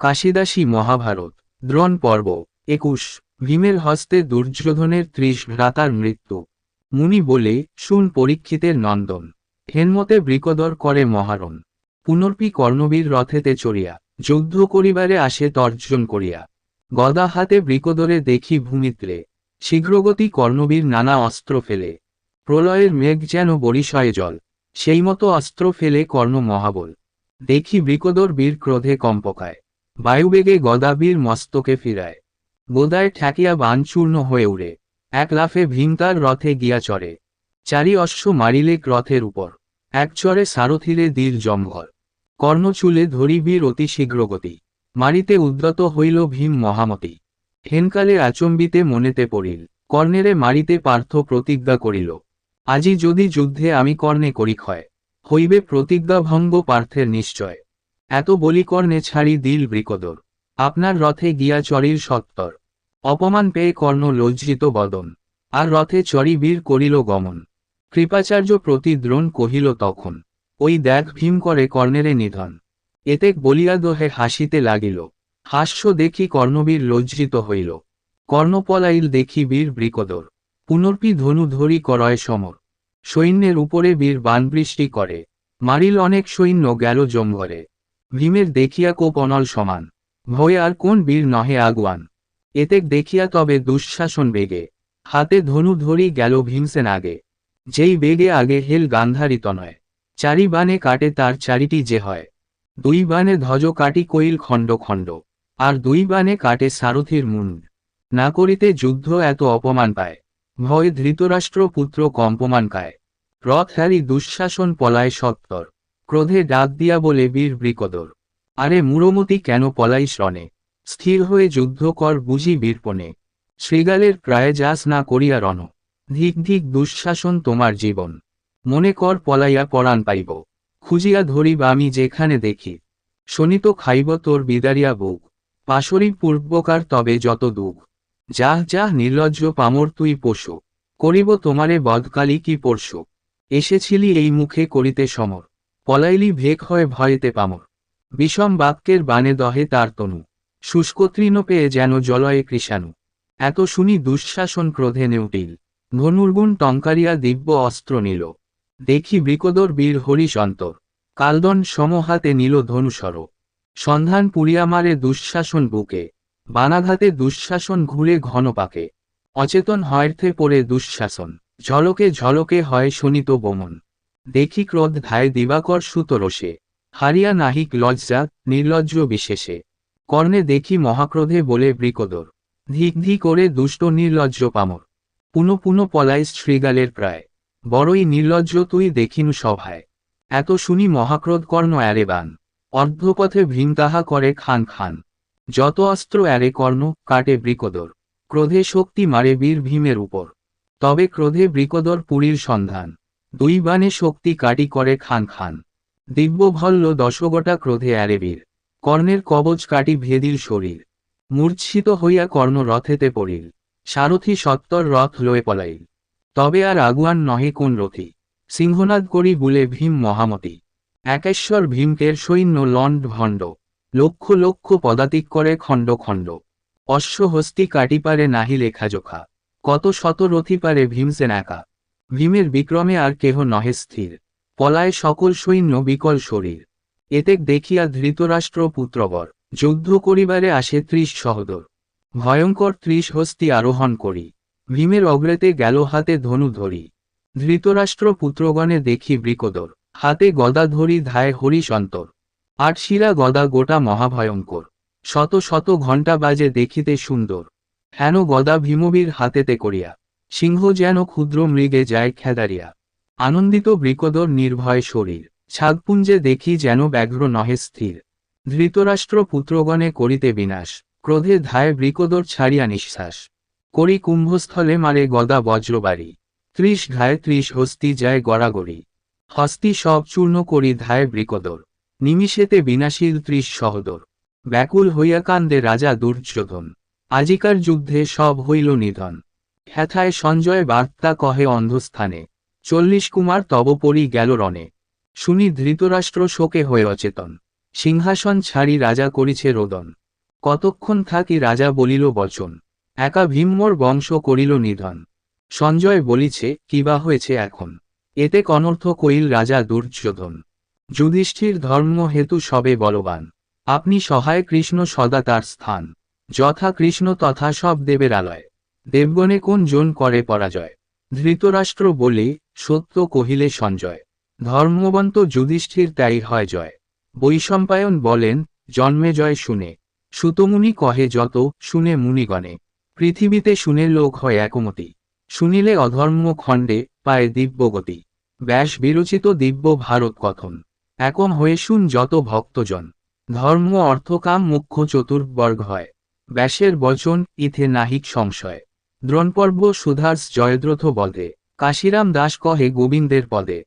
কাশিদাসী মহাভারত, দ্রোণ পর্ব, একুশ, ভীমের হস্তে দুর্যোধনের ত্রিশ ভ্রাতার মৃত্যু। মুনি বলে, শুন পরীক্ষিতের নন্দন, হেনমতে বৃকদর করে মহারণ। পুনর্পি কর্ণবীর রথেতে চড়িয়া, যুদ্ধ করিবারে আসে তর্জন করিয়া। গদা হাতে বৃকদরে দেখি ভূমিত্রে, শীঘ্রগতি কর্ণবীর নানা অস্ত্র ফেলে। প্রলয়ের মেঘ যেন বরিশয়ে জল সেই মতো অস্ত্র ফেলে কর্ণ মহাবল। দেখি বৃকদর বীর ক্রোধে কম্পকায়। বায়ুবেগে গদাবীর মস্তকে ফিরায়। গোদায় ঠ্যাকিয়া বানচূর্ণ হয়ে উড়ে। এক লাফে ভীম তার রথে গিয়া চড়ে। চারি অশ্ব মারিলে রথের উপর। এক চরে সারথিরে দীর জম্ভর। কর্ণচূলে ধরি বীর অতি শীঘ্রগতি। মারিতে উদ্যত হইল ভীম মহামতি। হেনকালে আচম্বিতে মনেতে পড়িল। কর্ণেরে মারিতে পার্থ প্রতিজ্ঞা করিল। আজি যদি যুদ্ধে আমি কর্ণে করি ক্ষয় হইবে প্রতিজ্ঞা ভঙ্গ পার্থের নিশ্চয়। এত বলিকর্ণে ছাড়ি দিল বৃকদর। আপনার রথে গিয়া চরির সত্তর। অপমান পেয়ে কর্ণ লজ্জিত বদন। আর রথে চরি বীর করিল গমন। কৃপাচার্য প্রতিদ্রোণ কহিল তখন, ওই দেখ ভীম করে কর্ণেরে নিধন। এতেক বলিয়া দোহে হাসিতে লাগিল। হাস্য দেখি কর্ণবীর লজ্জিত হইল। কর্ণপলাইল দেখি বীর বৃকদর। পুনর্পি ধনু ধরি করয় সমর। সৈন্যের উপরে বীর বানবৃষ্টি করে। মারিল অনেক সৈন্য গেল জম্ভরে ভীমের দেখিয়া কোপ অনল সমান। ভয়ে আর কোন বীর নহে আগুয়ান। এতেক দেখিয়া তবে দুঃশাসন বেগে। হাতে ধনু ধরি গেল ভীমসেন আগে। যেই বেগে আগে হেল গান্ধারিত নয়। চারি বানে কাটে তার চারিটি যে হয়। দুই বানে ধ্বজ কাটি কইল খণ্ড খণ্ড। আর দুই বানে কাটে সারথির মুন্ড না করিতে যুদ্ধ এত অপমান পায়। ভয় ধৃতরাষ্ট্র পুত্র কম্পমান কায় রথ হ্যারি দুঃশাসন পলায় সত্তর। ক্রোধে ডাক দিয়া বলে, বীর বৃকদর, আরে মুরমতি কেন পলাই শ্রণে স্থির হয়ে যুদ্ধ কর বুঝি বীরপণে। শ্রীগালের প্রায় যাস না করিয়া রণ। ধিক ধিক দুঃশাসন তোমার জীবন। মনে কর পলাইয়া পরাণ পাইব। খুঁজিয়া ধরিব আমি যেখানে দেখি। শনিত খাইব তোর বিদারিয়া বুক। পাশরি পূর্বকার তবে যত দুঃখ। যাহ যাহ নির্লজ্জ পামর তুই পশু করিব তোমারে বদকালি কি পরশু এসেছিলি এই মুখে করিতে সমর। পলাইলি ভেক হয় ভয়েতে পামর। বিষম বাক্যের বানে দহে তার তনু। শুষ্ক তৃণ পেয়ে যেন জলয়ে কৃষাণু। এত শুনি দুঃশাসন ক্রোধে নেউটিল। ধনুর্গুণ টঙ্কারিয়া দিব্য অস্ত্র নিল। দেখি বৃকদর বীর হরিশ অন্তর। কালদন সমহাতে নিল ধনুসর সন্ধান পুরিয়া মারে দুঃশাসন বুকে। বানাঘাতে দুঃশাসন ঘুরে ঘন পাকে। অচেতন হয়র্থে পড়ে দুঃশাসন। ঝলকে ঝলকে হয় শোনিত বমন। দেখি ক্রোধ ধায় দিবাকর সুতরসে হারিয়া নাহিক লজ্জা নির্লজ্জ বিশেষে। কর্ণে দেখি মহাক্রোধে বলে বৃকদর ধিক ধি করে দুষ্ট নির্লজ্জ পামর। পুনঃ পুনঃ পলায় শ্রীগালের প্রায়। বড়ই নির্লজ্জ তুই দেখিনু সভায়। এত শুনি মহাক্রোধ কর্ণ অ্যারে বান। অর্ধপথে ভীম তাহা করে খান খান। যত অস্ত্র অ্যারে কর্ণ, কাটে বৃকদর ক্রোধে শক্তি মারে বীর ভীমের উপর। তবে ক্রোধে বৃকদর পুরীর সন্ধান। দুই বানে শক্তি কাটি করে খান খান। দিব্য ভল্ল দশগোটা ক্রোধে অ্যারে কর্ণের কবচ কাটি ভেদির শরীর। মূর্ছিত হইয়া কর্ণ রথেতে পড়িল। সারথি সত্তর রথ লয়ে পলাইল। তবে আর আগুয়ান নহে কোন রথি। সিংহনাদ করি বুলে ভীম মহামতি। একেশ্বর ভীমকের সৈন্য লণ্ড ভণ্ড। লক্ষ লক্ষ পদাতিক করে খণ্ড খণ্ড। অশ্বহস্তি কাটি পারে নাহি লেখাজোখা কত শত রথি পারে ভীমসেন একা। ভীমের বিক্রমে আর কেহ নহে স্থির, পলায় সকল সৈন্য বিকল শরীর। এতেক দেখিয়া ধৃতরাষ্ট্র পুত্রবর, যুদ্ধ করিবারে আসে ত্রিশ সহদর। ভয়ঙ্কর ত্রিশ হস্তি আরোহণ করি, ভীমের অগ্রেতে গেল হাতে ধনু ধরি। ধৃতরাষ্ট্র পুত্রগণে দেখি বৃকদর, হাতে গদা ধরি ধায় হরিশ অন্তর। আটশিরা গদা গোটা মহাভয়ঙ্কর, শত শত ঘণ্টা বাজে দেখিতে সুন্দর। হেন গদা ভীমবীর হাতেতে করিয়া সিংহ যেন ক্ষুদ্র মৃগে যায় খেদারিয়া। আনন্দিত বৃকদর নির্ভয় শরীর। ছাগপুঞ্জে দেখি যেন ব্যাঘ্র নহে স্থির। ধৃতরাষ্ট্র পুত্রগণে করিতে বিনাশ। ক্রোধে ধায় বৃকদর ছাড়িয়া নিঃশ্বাস। করি কুম্ভস্থলে মারে গদা বজ্রবাড়ি ত্রিশ ঘায় ত্রিশ হস্তি যায় গড়াগড়ি। হস্তি সব চূর্ণ করি ধায় বৃকদর। নিমিষেতে বিনাশীল ত্রিশ সহদর। ব্যাকুল হইয়া কান্দে রাজা দুর্যোধন। আজিকার যুদ্ধে সব হইল নিধন। হ্যাথায় সঞ্জয় বার্তা কহে অন্ধস্থানে। চল্লিশ কুমার তব পরি গেল রণে। শুনি ধৃতরাষ্ট্র শোকে হয়ে অচেতন। সিংহাসন ছাড়ি রাজা করিছে রোদন। কতক্ষণ থাকি রাজা বলিল বচন। একা ভীমমোর বংশ করিল নিধন। সঞ্জয় বলিছে কিবা হয়েছে এখন? এতে কনর্থ কইল রাজা দুর্যোধন। যুধিষ্ঠির ধর্ম হেতু সবে বলবান। আপনি সহায় কৃষ্ণ সদা তার স্থান। যথা কৃষ্ণ তথা সব দেবের আলয়। দেবগণে কোন জন করে পরাজয়? ধৃতরাষ্ট্র বলে সত্য কহিলে সঞ্জয়। ধর্মবন্ত যুধিষ্ঠির তাই হয় জয়। বৈশম্পায়ন বলেন, জন্মে জয় শুনে। সুতমুনি কহে যত, শুনে মুনিগণে। পৃথিবীতে শুনে লোক হয় একমতি। শুনিলে অধর্ম খণ্ডে পায় দিব্যগতি। ব্যাস বিরচিত দিব্য ভারত কথন। একম হয়ে শুন যত ভক্তজন। ধর্ম অর্থকাম মুখ্য চতুর্বর্গ হয়। ব্যাসের বচন, ইথে নাহিক সংশয়। দ্রোণপর্ব সুধার্স জয়দ্রথ বলে। কাশিরাম দাস কহে গোবিন্দের পদে।